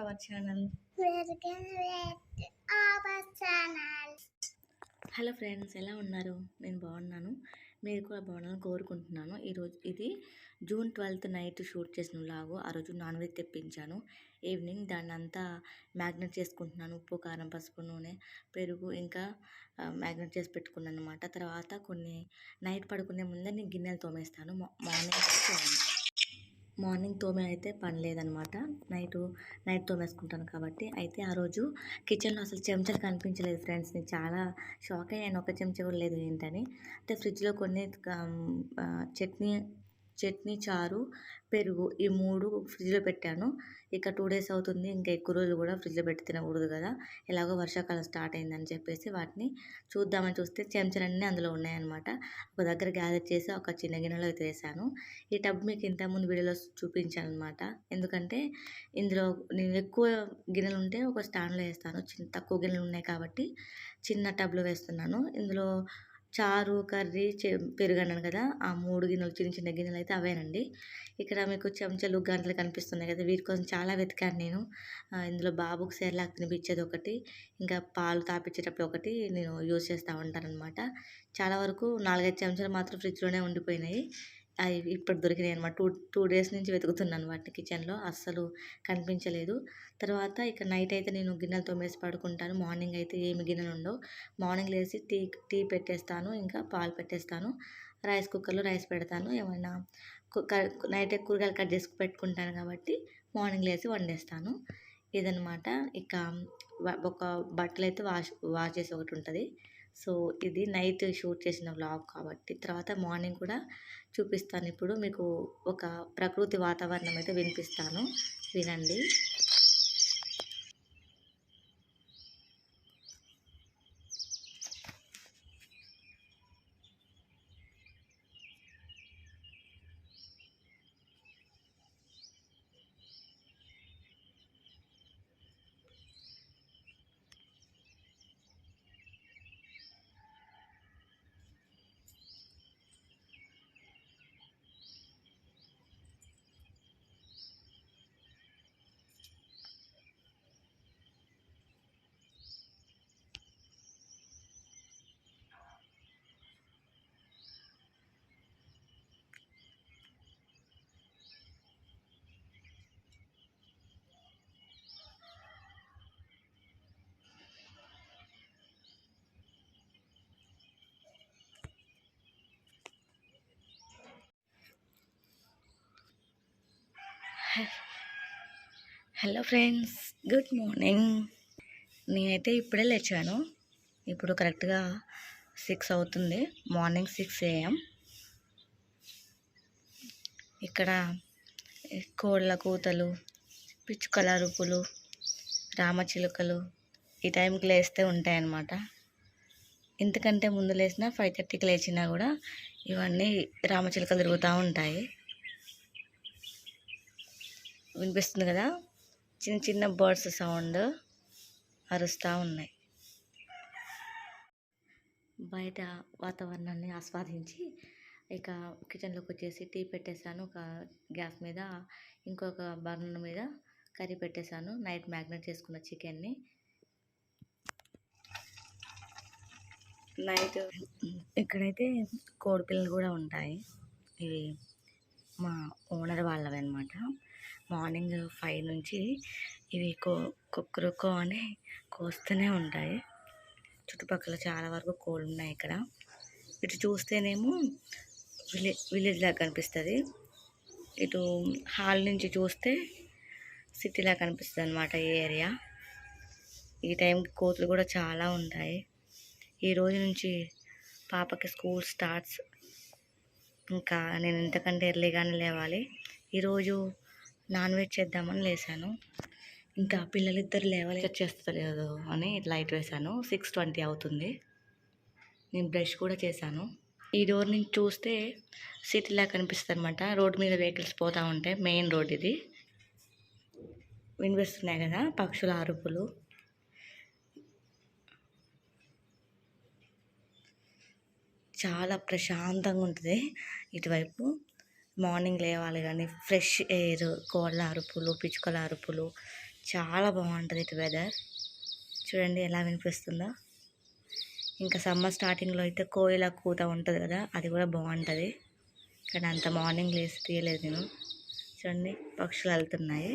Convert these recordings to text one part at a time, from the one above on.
Our channel hello friends ఎలా ఉన్నారు? నేను బాగున్నాను. మీరు కూడా బాగున్నాను కోరుకుంటున్నాను. ఈరోజు ఇది జూన్ ట్వెల్త్ నైట్ షూట్ చేసిన లాగు ఆ రోజు నాన్ వెజ్ తెప్పించాను. ఈవినింగ్ దాన్ని అంతా మ్యాగ్నెట్ చేసుకుంటున్నాను. ఉప్పు కారం పసుపు నూనె పెరుగు ఇంకా మ్యాగ్నెట్ చేసి పెట్టుకున్నాను అనమాట తర్వాత కొన్ని నైట్ పడుకునే ముందే నేను గిన్నెలు తోమేస్తాను. మార్నింగ్ మార్నింగ్ తోమే అయితే పని లేదనమాట. నైట్ నైట్ తోమేసుకుంటాను కాబట్టి అయితే ఆ రోజు కిచెన్లో అసలు చెంచాలు కనిపించలేదు ఫ్రెండ్స్. నేను చాలా షాక్ అయ్యాను. ఒక చెంచా కూడా లేదు ఏంటని. అంటే ఫ్రిడ్జ్లో కొన్ని చట్నీ చట్నీ చారు పెరుగు ఈ మూడు ఫ్రిడ్జ్లో పెట్టాను. ఇక టూ డేస్ అవుతుంది. ఇంకా ఎక్కువ రోజులు కూడా ఫ్రిడ్జ్లో పెట్టి తినకూడదు కదా. ఎలాగో వర్షాకాలం స్టార్ట్ అయిందని చెప్పేసి వాటిని చూద్దామని చూస్తే చెంచలన్నీ అందులో ఉన్నాయన్నమాట. ఒక దగ్గర గ్యాదర్ చేసి ఒక చిన్న గిన్నెలో అయితే వేసాను. ఈ టబ్ మీకు ఇంతకుముందు వీడియోలో చూపించాను అనమాట ఎందుకంటే ఇందులో నేను ఎక్కువ గిన్నెలు ఉంటే ఒక స్టాండ్లో వేస్తాను. చిన్న తక్కువ గిన్నెలు ఉన్నాయి కాబట్టి చిన్న టబ్లో వేస్తున్నాను. ఇందులో చారు కర్రీ పెరుగన్నాను పెరుగు అన్నాను కదా ఆ మూడు గిన్నెలు చిన్న చిన్న గిన్నెలు అయితే అవేనండి. ఇక్కడ మీకు చెంచాలు గంటలు కనిపిస్తున్నాయి కదా వీటి కోసం చాలా వెతికాను నేను. ఇందులో బాబుకు సేర్లాక్ తినిపించేది ఒకటి ఇంకా పాలు తాపించేటప్పుడు ఒకటి నేను యూజ్ చేస్తూ ఉంటానన్నమాట. చాలా వరకు నాలుగైదు చెంచాలు మాత్రం ఫ్రిడ్జ్లోనే ఉండిపోయినాయి. అవి ఇప్పుడు దొరికినాయి అనమాట టూ టూ డేస్ నుంచి వెతుకుతున్నాను వాటిని కిచెన్లో. అస్సలు కనిపించలేదు. తర్వాత ఇక నైట్ అయితే నేను గిన్నెలు తోమేసి పడుకుంటాను. మార్నింగ్ అయితే ఏమి గిన్నెలు ఉండవు. మార్నింగ్ లేచి టీ టీ పెట్టేస్తాను. ఇంకా పాలు పెట్టేస్తాను. రైస్ కుక్కర్లో రైస్ పెడతాను. ఏమైనా నైట్ కూరగాయలు కట్ చేసి పెట్టుకుంటాను కాబట్టి మార్నింగ్ లేచి వండేస్తాను. ఇదనమాట ఇక ఒక బట్టలు అయితే వాష్ వాష్ చేసి ఒకటి ఉంటుంది. సో ఇది నైట్ షూట్ చేసిన వ్లాగ్ కాబట్టి తర్వాత మార్నింగ్ కూడా చూపిస్తాను. ఇప్పుడు మీకు ఒక ప్రకృతి వాతావరణం అయితే వినిపిస్తాను. వినండి. Hello friends good morning. నేనైతే ఇప్పుడే లేచాను. ఇప్పుడు కరెక్ట్గా సిక్స్ అవుతుంది. Morning six AM. ఇక్కడ కోళ్ళ కూతలు పిచ్చుకల అరుపులు రామచిలుకలు ఈ టైంకి లేస్తే ఉంటాయన్నమాట. ఇంతకంటే ముందు లేచినా ఫైవ్ థర్టీకి లేచినా కూడా ఇవన్నీ రామచిలుకలు తిరుగుతూ ఉంటాయి. వినిపిస్తుంది కదా? చిన్న చిన్న బర్డ్స్ సౌండ్ అరుస్తూ ఉన్నాయి. బయట వాతావరణాన్ని ఆస్వాదించి ఇక కిచెన్లోకి వచ్చేసి టీ పెట్టేశాను ఒక గ్యాస్ మీద ఇంకొక బర్నర్ మీద కర్రీ పెట్టేశాను నైట్ మ్యాగ్నెట్ చేసుకున్న చికెన్ని. నైట్ ఇక్కడైతే కోడిపిల్లలు కూడా ఉంటాయి. ఇవి మా ఓనర్ వాళ్ళవి అనమాట మార్నింగ్ ఫైవ్ నుంచి ఇవి కో కుక్కరుకో అని కోస్తూనే ఉంటాయి. చుట్టుపక్కల చాలా వరకు కోళ్ళు ఉన్నాయి ఇక్కడ. ఇటు చూస్తేనేమో విలేజ్ విలేజ్ లాగా కనిపిస్తుంది. ఇటు హాల్ నుంచి చూస్తే సిటీలా కనిపిస్తుంది అనమాట ఈ ఏరియా. ఈ టైంకి కోతులు కూడా చాలా ఉంటాయి. ఈ రోజు నుంచి పాపకి స్కూల్ స్టార్ట్స్. ఇంకా నేను ఇంతకంటే ఎర్లీగానే లేవాలి. ఈరోజు నాన్ వెజ్ చేద్దామని లేసాను. ఇంకా పిల్లలిద్దరు లేవాలి. చేస్తలేదు అని లైట్ వేశాను సిక్స్ ట్వంటీ అవుతుంది. నేను బ్రష్ కూడా చేశాను. ఈ డోర్ నుంచి చూస్తే సిటీలా కనిపిస్తుంది అనమాట రోడ్ మీద వెహికల్స్ పోతూ ఉంటాయి. మెయిన్ రోడ్ ఇది. వినిపిస్తున్నాయి కదా పక్షుల అరుపులు. చాలా ప్రశాంతంగా ఉంటుంది ఇటువైపు. మార్నింగ్ లేవాలి కానీ ఫ్రెష్ ఎయిర్ కోళ్ళ అరుపులు పిచ్చుకల అరుపులు చాలా బాగుంటుంది ఇటు వెదర్ చూడండి ఎలా వినిపిస్తుందో. ఇంకా సమ్మర్ స్టార్టింగ్లో అయితే కోయిల కూత ఉంటుంది కదా అది కూడా బాగుంటుంది. కానీ అంత మార్నింగ్ లేసి తీయలేదు నేను. చూడండి పక్షులు వెళ్తున్నాయి.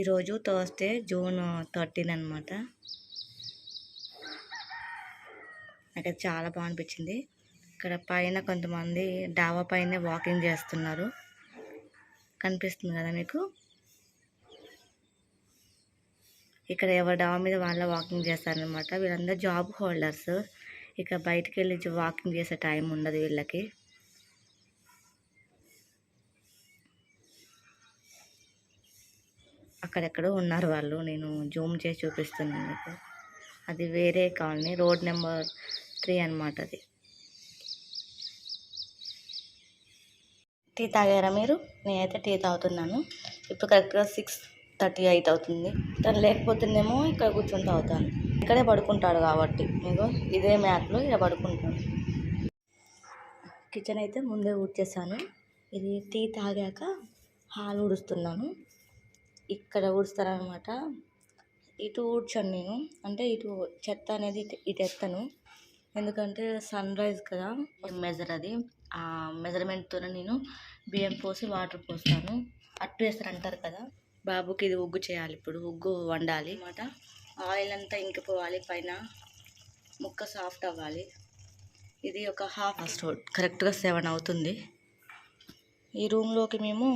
ఈరోజు థర్స్డే జూన్ థర్టీన్ అనమాట నాకు చాలా బాగా అనిపించింది ఇక్కడ పైన కొంతమంది డాబా పైన వాకింగ్ చేస్తున్నారు. కనిపిస్తుంది కదా మీకు? ఇక్కడ ఎవరి డాబా మీద వాళ్ళ వాకింగ్ చేస్తారనమాట వీళ్ళందరూ జాబ్ హోల్డర్స్. ఇక బయటికి వెళ్ళి వాకింగ్ చేసే టైం ఉండదు వీళ్ళకి. అక్కడెక్కడో ఉన్నారు వాళ్ళు. నేను జూమ్ చేసి చూపిస్తున్నాను మీకు. అది వేరే కాలనీ రోడ్ నెంబర్ త్రీ అనమాట అది. టీ తాగారా మీరు? నేనైతే టీ తాగుతున్నాను. ఇప్పుడు కరెక్ట్గా సిక్స్ థర్టీ ఎయిట్ అవుతుంది. తను లేకపోతుందేమో ఇక్కడ కూర్చొని తాగుతాను. ఇక్కడే పడుకుంటాడు కాబట్టి. మీకు ఇదే మ్యాట్లో ఇక్కడ పడుకుంటాడు. కిచెన్ అయితే ముందే ఊడ్చేసాను ఇది టీ తాగాక హాల్ ఊడుస్తున్నాను. ఇక్కడ ఊడుస్తారనమాట ఇటు ఊడ్చాను నేను. అంటే ఇటు చెత్త అనేది ఇటు ఎత్తను. ఎందుకంటే సన్ రైజ్ కదా మెజర్ అది. ఆ మెజర్మెంట్తోనే నేను బియ్యం పోసి వాటర్ పోస్తాను. అట్టు వేస్తారు అంటారు కదా బాబుకి ఇది ఉగ్గు చేయాలి ఇప్పుడు ఉగ్గు వండాలి అన్నమాట. ఆయిల్ అంతా ఇంకిపోవాలి పైన ముక్క సాఫ్ట్ అవ్వాలి. ఇది ఒక హాఫ్ స్టోర్ కరెక్ట్గా సెవెన్ అవుతుంది. ఈ రూమ్లోకి మేము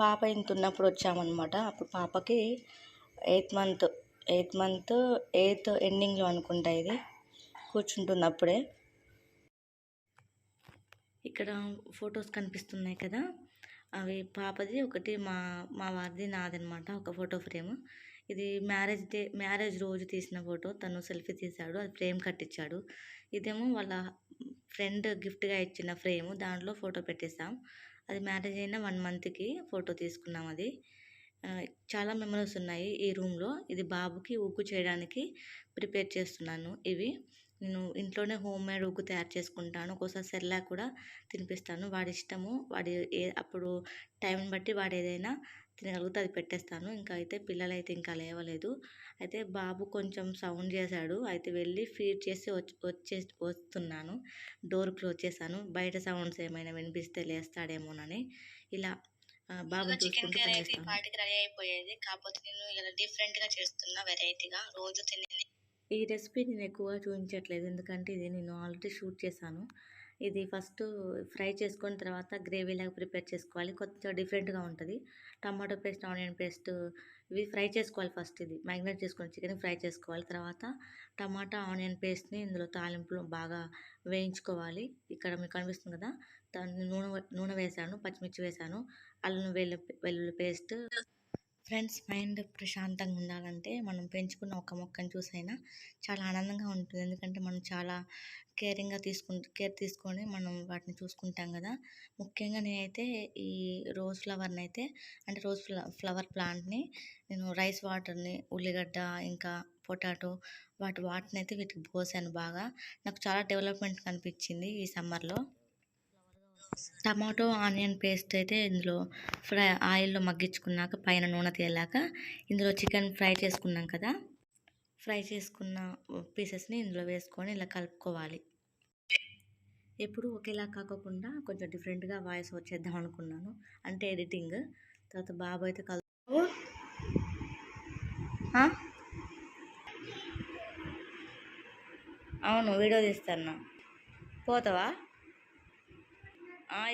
పాప ఇంత ఉన్నప్పుడు వచ్చామన్నమాట. అప్పుడు పాపకి eighth month eighth month eighth ఎండింగ్లో అనుకుంటా ఇది. కూర్చుంటుంది అప్పుడే ఇక్కడ ఫొటోస్ కనిపిస్తున్నాయి కదా. అవి పాపది ఒకటి మా మా వారిది నాదనమాట ఒక ఫోటో ఫ్రేమ్. ఇది మ్యారేజ్ డే మ్యారేజ్ రోజు తీసిన ఫోటో. తను సెల్ఫీ తీశాడు అది ఫ్రేమ్ కట్టించాడు. ఇదేమో వాళ్ళ ఫ్రెండ్ గిఫ్ట్గా ఇచ్చిన ఫ్రేమ్. దాంట్లో ఫోటో పెట్టేసాం అది మ్యారేజ్ అయిన వన్ మంత్కి ఫోటో తీసుకున్నాం అది. చాలా మెమరీస్ ఉన్నాయి ఈ రూమ్లో. ఇది బాబుకి ఉగ్గు చేయడానికి ప్రిపేర్ చేస్తున్నాను ఇవి. నేను ఇంట్లోనే హోమ్ మేడ్ ఉగ్గు తయారు చేసుకుంటాను. ఒక్కోసారి సెల్లా కూడా తినిపిస్తాను. వాడి ఇష్టము వాడి ఏ అప్పుడు టైంని బట్టి వాడు ఏదైనా తినగలిగితే అది పెట్టేస్తాను. ఇంకా అయితే పిల్లలైతే ఇంకా లేవలేదు. అయితే బాబు కొంచెం సౌండ్ చేశాడు. అయితే వెళ్ళి ఫీడ్ చేసి వచ్చి వచ్చే వస్తున్నాను. డోర్ క్లోజ్ చేశాను. బయట సౌండ్స్ ఏమైనా వినిపిస్తే లేస్తాడేమోనని. ఇలా బాబుని చూసుకుంటూ పని చేస్తాను పార్టీకి రెడీ అయిపోయేది. కాకపోతే నేను ఇలా డిఫరెంట్గా చేస్తున్నా వెరైటీగా రోజు తినే ఈ రెసిపీ నేను ఎక్కువగా చూపించట్లేదు. ఎందుకంటే ఇది నేను ఆల్రెడీ షూట్ చేశాను. ఇది ఫస్ట్ ఫ్రై చేసుకున్న తర్వాత గ్రేవీ లాగా ప్రిపేర్ చేసుకోవాలి. కొంచెం డిఫరెంట్గా ఉంటుంది. టమాటో పేస్ట్ ఆనియన్ పేస్ట్ ఇవి ఫ్రై చేసుకోవాలి ఫస్ట్ ఇది. మ్యాగ్నేట్ చేసుకుని చికెన్ ఫ్రై చేసుకోవాలి. తర్వాత టమాటా ఆనియన్ పేస్ట్ని ఇందులో తాలింపులు బాగా వేయించుకోవాలి. ఇక్కడ మీకు కనిపిస్తుంది కదా దాన్ని నూనె నూనె వేసాను పచ్చిమిర్చి వేసాను అల్లం వెల్లు వెల్లుల్లి పేస్ట్ ఫ్రెండ్స్ మైండ్ ప్రశాంతంగా ఉండాలంటే మనం పెంచుకున్న ఒక మొక్కను చూసైనా చాలా ఆనందంగా ఉంటుంది. ఎందుకంటే మనం చాలా కేరింగ్గా తీసుకు కేర్ తీసుకొని మనం వాటిని చూసుకుంటాం కదా. ముఖ్యంగా నేనైతే ఈ రోజ్ ఫ్లవర్ని అయితే అంటే రోజ్ ఫ్లవర్ ప్లాంట్ని నేను రైస్ వాటర్ని ఉల్లిగడ్డ ఇంకా పొటాటో వాటి వాటిని అయితే వీటికి పోసాను బాగా. నాకు చాలా డెవలప్మెంట్ కనిపించింది ఈ సమ్మర్లో. టమాటో ఆనియన్ పేస్ట్ అయితే ఇందులో ఫ్రై ఆయిల్లో మగ్గించుకున్నాక పైన నూనె తేలాక ఇందులో చికెన్ ఫ్రై చేసుకున్నాం కదా. ఫ్రై చేసుకున్న పీసెస్ని ఇందులో వేసుకొని ఇలా కలుపుకోవాలి. ఎప్పుడు ఒకేలా కాకోకుండా కొంచెం డిఫరెంట్గా వాయిస్ వచ్చేద్దాం అనుకున్నాను. అంటే ఎడిటింగ్. తర్వాత బాబు అయితే కలు అవును వీడియో తీస్తాను. పోతావా?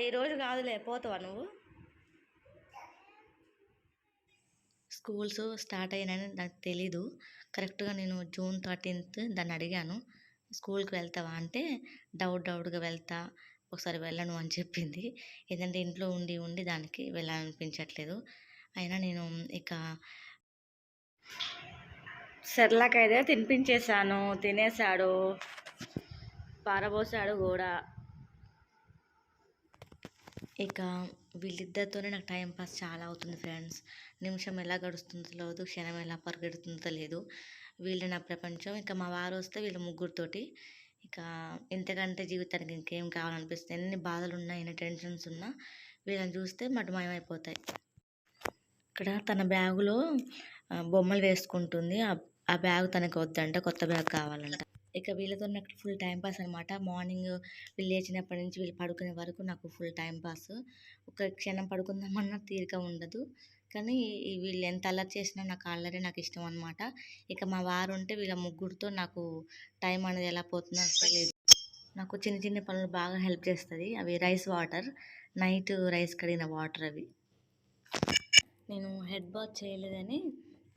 ఈరోజు కాదులే పోతావా నువ్వు? స్కూల్స్ స్టార్ట్ అయినాయని నాకు తెలీదు. కరెక్ట్గా నేను జూన్ థర్టీన్త్ దాన్ని అడిగాను. స్కూల్కి వెళ్తావా అంటే డౌట్ డౌట్గా వెళ్తా ఒకసారి వెళ్ళను అని చెప్పింది. ఏంటంటే ఇంట్లో ఉండి ఉండి దానికి వెళ్ళాలనిపించట్లేదు. అయినా నేను ఇక సెర్లాక్ అయితే తినిపించేశాను తినేశాడు పారబోసాడు కూడా. ఇక వీళ్ళిద్దరితోనే నాకు టైంపాస్ చాలా అవుతుంది ఫ్రెండ్స్. నిమిషం ఎలా గడుస్తుందో తెలియదు క్షణం ఎలా పరిగెడుతుందో తెలియదు వీళ్ళు నా ప్రపంచం. ఇక మా వారు వస్తే వీళ్ళ ముగ్గురితోటి ఇక ఇంతకంటే జీవితానికి ఇంకేం కావాలనిపిస్తుంది? ఎన్ని బాధలు ఉన్నా ఎన్ని టెన్షన్స్ ఉన్నా వీళ్ళని చూస్తే మటుమయమైపోతాయి. ఇక్కడ తన బ్యాగులో బొమ్మలు వేసుకుంటుంది. ఆ- ఆ బ్యాగ్ తనకు వద్దంట కొత్త బ్యాగ్ కావాలంట. ఇక వీళ్ళతో నాకు ఫుల్ టైం పాస్ అనమాట మార్నింగ్ వీళ్ళు లేచినప్పటి నుంచి వీళ్ళు పడుకునే వరకు నాకు ఫుల్ టైం పాస్. ఒక క్షణం పడుకుందామన్నా తీరిక ఉండదు. కానీ వీళ్ళు ఎంత అల్లరి చేసినా నాకు అల్లరి నాకు ఇష్టం అనమాట ఇక మా వారు ఉంటే వీళ్ళ ముగ్గురితో నాకు టైం అనేది ఎలా పోతుందో అసలు తెలియదు నాకు చిన్న చిన్న పనులు బాగా హెల్ప్ చేస్తుంది. అవి రైస్ వాటర్ నైట్ రైస్ కడిగిన వాటర్ అవి. నేను హెడ్ బాత్ చేయలేదని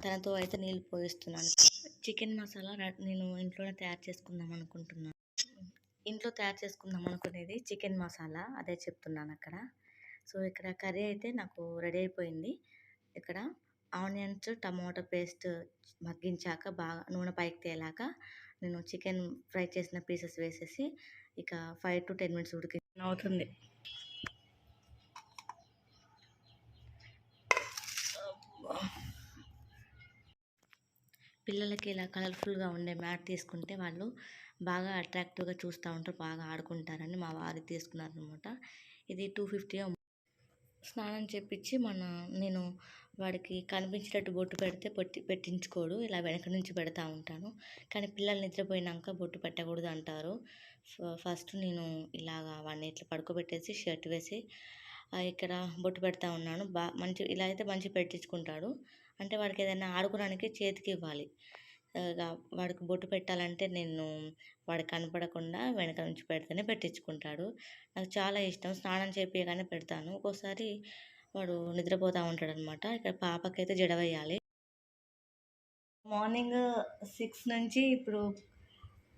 తనతో అయితే నీళ్ళు పోయిస్తున్నాను. చికెన్ మసాలా నేను ఇంట్లోనే తయారు చేసుకుందాం అనుకుంటున్నాను ఇంట్లో తయారు చేసుకుందాం అనుకునేది చికెన్ మసాలా అదే చెప్తున్నాను అక్కడ. సో ఇక్కడ కర్రీ అయితే నాకు రెడీ అయిపోయింది. ఇక్కడ ఆనియన్స్ టమాటో పేస్ట్ మగ్గించాక బాగా నూనె పైకి తేలాక నేను చికెన్ ఫ్రై చేసిన పీసెస్ వేసేసి ఇక ఫైవ్ టు టెన్ మినిట్స్ ఉడికి అవుతుంది. పిల్లలకి ఇలా కలర్ఫుల్గా ఉండే మ్యాట్ తీసుకుంటే వాళ్ళు బాగా అట్రాక్టివ్గా చూస్తూ ఉంటారు బాగా ఆడుకుంటారని మా వారు తీసుకున్నారనమాట ఇది టూ ఫిఫ్టీ స్నానం చేపించి మన నేను వాడికి కనిపించేటట్టు బొట్టు పెడితే పెట్టి పెట్టించుకోడు ఇలా వెనక నుంచి పెడతా ఉంటాను. కానీ పిల్లలు నిద్రపోయినాక బొట్టు పెట్టకూడదు అంటారు. ఫ- ఫస్ట్ నేను ఇలాగా వాడిని ఇట్లా పడుకోబెట్టేసి షర్ట్ వేసి ఇక్కడ బొట్టు పెడతా ఉన్నాను. బా మంచి ఇలా అయితే మంచి పెట్టించుకుంటాడు. అంటే వాడికి ఏదైనా ఆడుకోవడానికి చేతికి ఇవ్వాలి వాడికి బొట్టు పెట్టాలంటే నేను వాడికి కనపడకుండా వెనక నుంచి పెడితేనే పెట్టించుకుంటాడు. నాకు చాలా ఇష్టం. స్నానం చేపియగానే పెడతాను. ఒక్కోసారి వాడు నిద్రపోతూ ఉంటాడు అనమాట ఇక్కడ పాపకైతే జడవేయాలి మార్నింగ్ సిక్స్ నుంచి ఇప్పుడు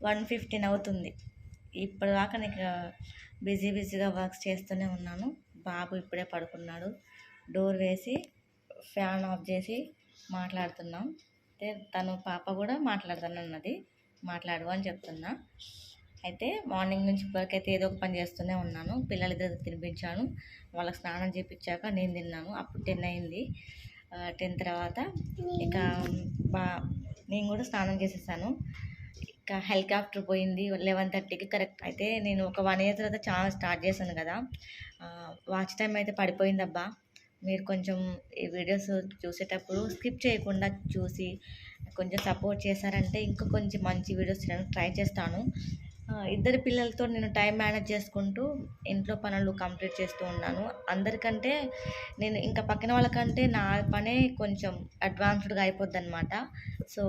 వన్ ఫిఫ్టీన్ అవుతుంది. ఇప్పటిదాకా నీకు బిజీ బిజీగా వర్క్స్ చేస్తూనే ఉన్నాను. బాబు ఇప్పుడే పడుకున్నాడు. డోర్ వేసి ఫ్యాన్ ఆఫ్ చేసి మాట్లాడుతున్నాం. అయితే తను పాప కూడా మాట్లాడుతానన్నది. మాట్లాడు అని చెప్తున్నా. అయితే మార్నింగ్ నుంచి ఇప్పటికైతే ఏదో ఒక పని చేస్తూనే ఉన్నాను. పిల్లలిద్దరికి తినిపించాను. వాళ్ళకి స్నానం చేయించాక నేను తిన్నాను. అప్పుడు టెన్ అయింది. టెన్ తర్వాత ఇక బా నేను కూడా స్నానం చేసేసాను. ఇక హెలికాప్టర్ పోయింది లెవెన్ థర్టీకి. కరెక్ట్. అయితే నేను ఒక వన్ ఇయర్ తర్వాత ఛానల్ స్టార్ట్ చేశాను కదా. వాచ్ టైం అయితే పడిపోయిందబ్బా. మీరు కొంచెం ఈ వీడియోస్ చూసేటప్పుడు స్కిప్ చేయకుండా చూసి కొంచెం సపోర్ట్ చేశారంటే ఇంకా కొంచెం మంచి వీడియోస్ చేయడానికి ట్రై చేస్తాను. ఇద్దరు పిల్లలతో నేను టైం మేనేజ్ చేసుకుంటూ ఇంట్లో పనులు కంప్లీట్ చేస్తూ ఉన్నాను. అందరికంటే నేను ఇంకా పక్కన వాళ్ళకంటే నా పనే కొంచెం అడ్వాన్స్డ్గా అయిపోద్ది అనమాట సో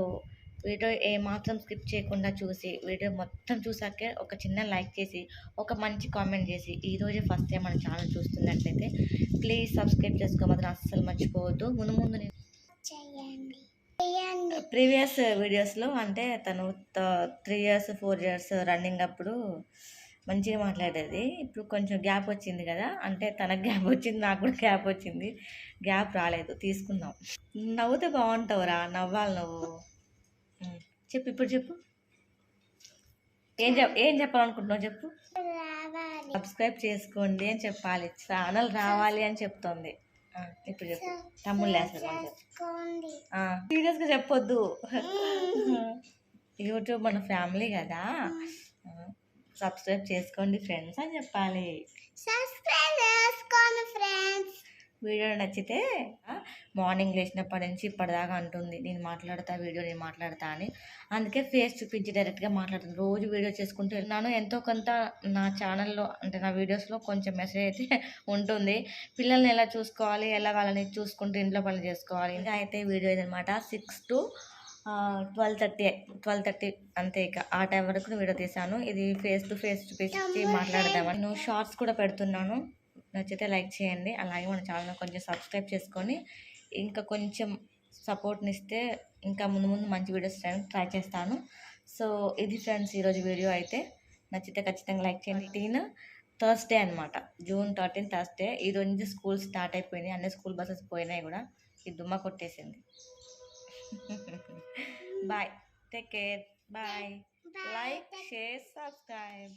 వీడియో ఏమాత్రం స్కిప్ చేయకుండా చూసి వీడియో మొత్తం చూసాకే ఒక చిన్న లైక్ చేసి ఒక మంచి కామెంట్ చేసి ఈరోజే ఫస్ట్ టైం మన ఛానల్ చూస్తున్నట్లయితే ప్లీజ్ సబ్స్క్రైబ్ చేసుకోమాత్రం అస్సలు మర్చిపోవద్దు. ముందు ముందు ప్రీవియస్ వీడియోస్లో అంటే తను three years four years running అప్పుడు మంచిగా మాట్లాడేది. ఇప్పుడు కొంచెం గ్యాప్ వచ్చింది కదా అంటే తనకు గ్యాప్ వచ్చింది నాకు కూడా గ్యాప్ వచ్చింది. గ్యాప్ రాలేదు తీసుకుందాం. నవ్వుతే బాగుంటావురా నవ్వాలి నువ్వు. చెప్పు ఇప్పుడు చెప్పు. ఏం చెప్ ఏం చెప్పాలనుకుంటున్నావు చెప్పు. సబ్స్క్రైబ్ చేసుకోండి అని చెప్పాలి. ఛానల్ రావాలి అని చెప్తోంది. ఇప్పుడు చెప్పు. తమ్ముళ్ళు చేసుకోండి. సీరియస్గా చెప్పొద్దు. యూట్యూబ్ మన ఫ్యామిలీ కదా. సబ్స్క్రైబ్ చేసుకోండి ఫ్రెండ్స్ అని చెప్పాలి. సబ్స్క్రైబ్ చేసుకోండి ఫ్రెండ్స్. వీడియో నచ్చితే మార్నింగ్ లేచినప్పటి నుంచి ఇప్పటిదాకా అంటుంది నేను మాట్లాడతా వీడియో నేను మాట్లాడతా అని. అందుకే ఫేస్ చూపించి డైరెక్ట్గా మాట్లాడుతుంది. రోజు వీడియో చేసుకుంటూ వెళ్ళినాను ఎంతో కొంత నా ఛానల్లో అంటే నా వీడియోస్లో కొంచెం మెసేజ్ అయితే ఉంటుంది. పిల్లల్ని ఎలా చూసుకోవాలి ఎలా వాళ్ళని చూసుకుంటూ ఇంట్లో పనులు చేసుకోవాలి. ఇంకా అయితే వీడియో ఇదనమాట six to twelve thirty twelve thirty అంతే ఇక. ఆ టైం వరకు వీడియో తీసాను ఇది ఫేస్ టు ఫేస్ చూపించి మాట్లాడదామని. నేను షార్ట్స్ కూడా పెడుతున్నాను. నచ్చితే లైక్ చేయండి. అలాగే మన ఛానల్ కొంచెం సబ్స్క్రైబ్ చేసుకొని ఇంకా కొంచెం సపోర్ట్ని ఇస్తే ఇంకా ముందు ముందు మంచి వీడియోస్ చేయడానికి ట్రై చేస్తాను. సో ఇది ఫ్రెండ్స్ ఈరోజు వీడియో అయితే. నచ్చితే ఖచ్చితంగా లైక్ చేయండి. టీన్ థర్స్డే అనమాట జూన్ థర్టీన్ థర్స్డే. ఈ రోజు స్కూల్ స్టార్ట్ అయిపోయినాయి అన్ని స్కూల్ బస్సెస్ పోయినాయి కూడా. ఈ దుమ్మ కొట్టేసింది. Bye. Take care. Bye. Like share subscribe.